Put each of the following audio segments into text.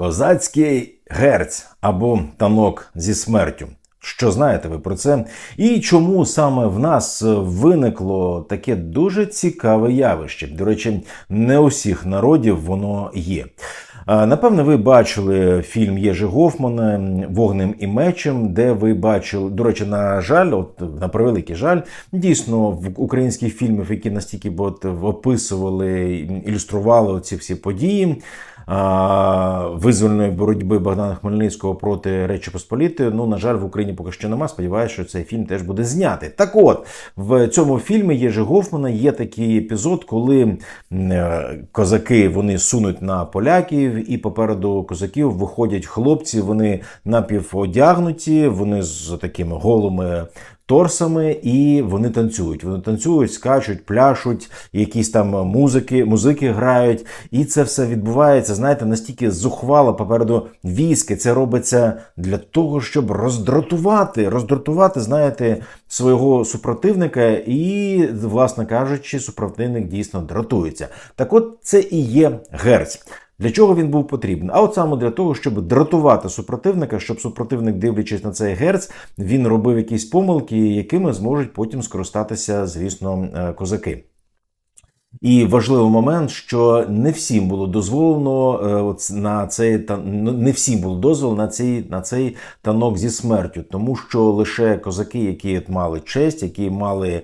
Козацький герць або танок зі смертю. Що знаєте ви про це? І чому саме в нас виникло таке дуже цікаве явище? До речі, не усіх народів воно є. Напевне, ви бачили фільм Єжи Гофмана Вогнем і мечем, де ви бачили, до речі, на жаль, от на превеликий жаль, дійсно в українських фільмів, які настільки б от описували, ілюстрували ці всі події. Визвольної боротьби Богдана Хмельницького проти Речі Посполітої. Ну, на жаль, в Україні поки що нема. Сподіваюся, що цей фільм теж буде знятий. Так от, в цьому фільмі Єжи Гофмана є такий епізод, коли е, козаки вони сунуть на поляків, і попереду козаків виходять хлопці, вони напіводягнуті, вони з такими голими торсами, і вони танцюють. Вони танцюють, скачуть, пляшуть, якісь там музики, музики грають. І це все відбувається, знаєте, настільки зухвало попереду військи. Це робиться для того, щоб роздратувати, роздратувати, знаєте, свого супротивника, і, власне кажучи, супротивник дійсно дратується. Так от це і є герць. Для чого він був потрібен? А от саме для того, щоб дратувати супротивника, щоб супротивник, дивлячись на цей герц, він робив якісь помилки, якими зможуть потім скористатися, звісно, е, козаки. І важливий момент, що не всім було дозволено е, на цей ну, не всім було дозволено на цей на цей танок зі смертю, тому що лише козаки, які мали честь, які мали е,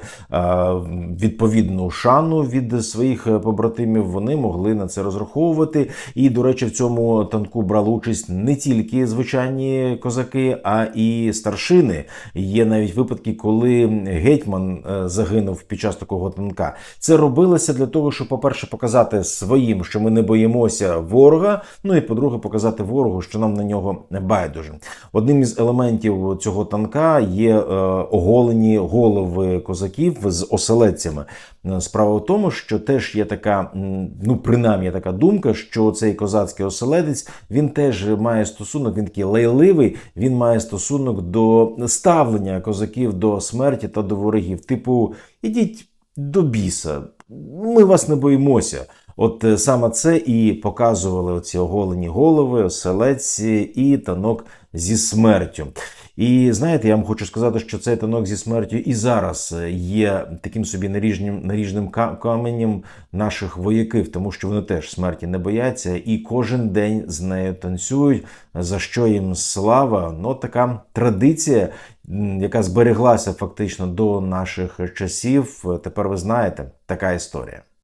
відповідну шану від своїх е, побратимів, вони могли на це розраховувати. І, до речі, в цьому танку брали участь не тільки звичайні козаки, а і старшини. Є навіть випадки, коли гетьман загинув під час такого танка. Це робилося для того, щоб, по-перше, показати своїм, що ми не боїмося ворога. Ну і по-друге, показати ворогу, що нам на нього не байдуже. Одним із елементів цього танка є е, оголені голови козаків з оселедцями. Справа в тому, що теж є така, ну принаймні така думка, що цей козацький оселедець він теж має стосунок, він такий лайливий, він має стосунок до ставлення козаків до смерті та до ворогів. Типу, ідіть до біса, ми вас не боїмося. От е, саме це і показували оці оголені голови, оселедці і танок зі смертю. І знаєте, я вам хочу сказати, що цей танок зі смертю і зараз е, є таким собі наріжним, наріжним каменем наших вояків, тому що вони теж смерті не бояться і кожен день з нею танцюють. За що їм слава? Ну, така традиція, яка збереглася фактично до наших часів. Тепер ви знаєте, така історія.